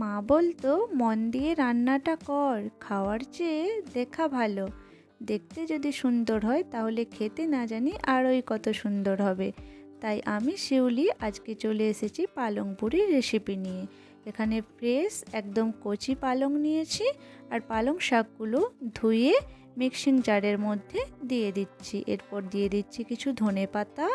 মা বলতো, মন দিয়ে রান্নাটা কর, খাওয়ার চেয়ে দেখা ভালো। দেখতে যদি সুন্দর হয়, তাহলে খেতে না জানি আরোই কত সুন্দর হবে। তাই আমি শিউলি আজকে চলে এসেছি পালং পুরির রেসিপি নিয়ে। এখানে ফ্রেশ একদম কচি পালং নিয়েছি আর পালং শাকগুলো ধুয়ে মিক্সিং জারের মধ্যে দিয়ে দিচ্ছি। এরপর দিয়ে দিচ্ছি কিছু ধনে পাতা,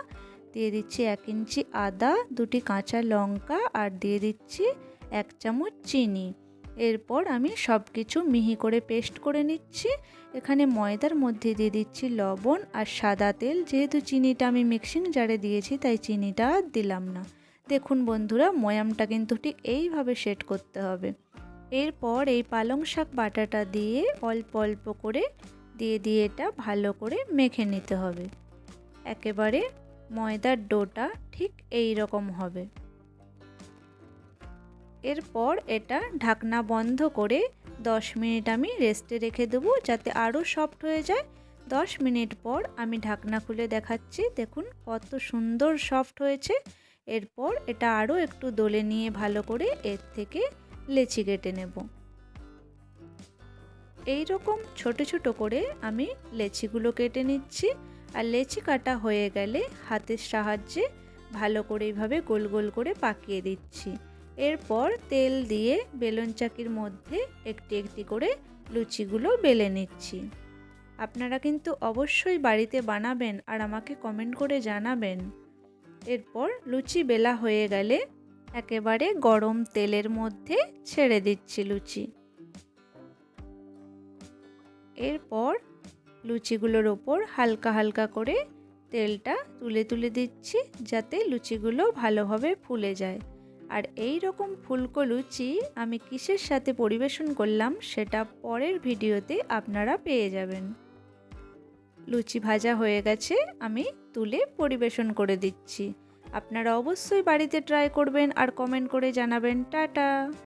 দিয়ে দিচ্ছি এক ইঞ্চি আদা, দুটি কাঁচা লঙ্কা আর দিয়ে দিচ্ছি এক চামচ চিনি। এরপর আমি সব কিছু মিহি করে পেস্ট করে নিচ্ছি। এখানে ময়দার মধ্যে দিয়ে দিচ্ছি লবণ আর সাদা তেল। যেহেতু চিনিটা আমি মিক্সিং জারে দিয়েছি, তাই চিনিটা আর দিলাম না। দেখুন বন্ধুরা, ময়ামটা কিন্তু ঠিক এইভাবে সেট করতে হবে। এরপর এই পালং শাক বাটাটা দিয়ে অল্প অল্প করে দিয়ে দিয়ে এটা ভালো করে মেখে নিতে হবে। একেবারে ময়দার ডোটা ঠিক এই রকম হবে। এরপর এটা ঢাকনা বন্ধ করে 10 মিনিট আমি রেস্টে রেখে দেবো যাতে আরও সফট হয়ে যায়। 10 মিনিট পর আমি ঢাকনা খুলে দেখাচ্ছি। দেখুন কত সুন্দর সফট হয়েছে। এরপর এটা আরও একটু দোলে নিয়ে ভালো করে এর থেকে লেচি কেটে নেব। এই রকম ছোট ছোট করে আমি লেচিগুলো কেটে নিচ্ছি। আর লেচি কাটা হয়ে গেলে হাতের সাহায্যে ভালো করে এইভাবে গোল গোল করে পাকিয়ে দিচ্ছি। এরপর তেল দিয়ে বেলুন চাকির মধ্যে একটি একটি করে লুচিগুলো বেলে নিচ্ছি। আপনারা কিন্তু অবশ্যই বাড়িতে বানাবেন আর আমাকে কমেন্ট করে জানাবেন। এরপর লুচি বেলা হয়ে গেলে একেবারে গরম তেলের মধ্যে ছেড়ে দিচ্ছি লুচি। এরপর লুচিগুলোর ওপর হালকা হালকা করে তেলটা তুলে তুলে দিচ্ছি যাতে লুচিগুলো ভালোভাবে ফুলে যায়। আর এই রকম ফুলকো লুচি আমি কিসের সাথে পরিবেশন করলাম সেটা পরের ভিডিওতে আপনারা পেয়ে যাবেন। লুচি ভাজা হয়ে গেছে, আমি তুলে পরিবেশন করে দিচ্ছি। আপনারা অবশ্যই বাড়িতে ট্রাই করবেন আর কমেন্ট করে জানাবেন। টাটা!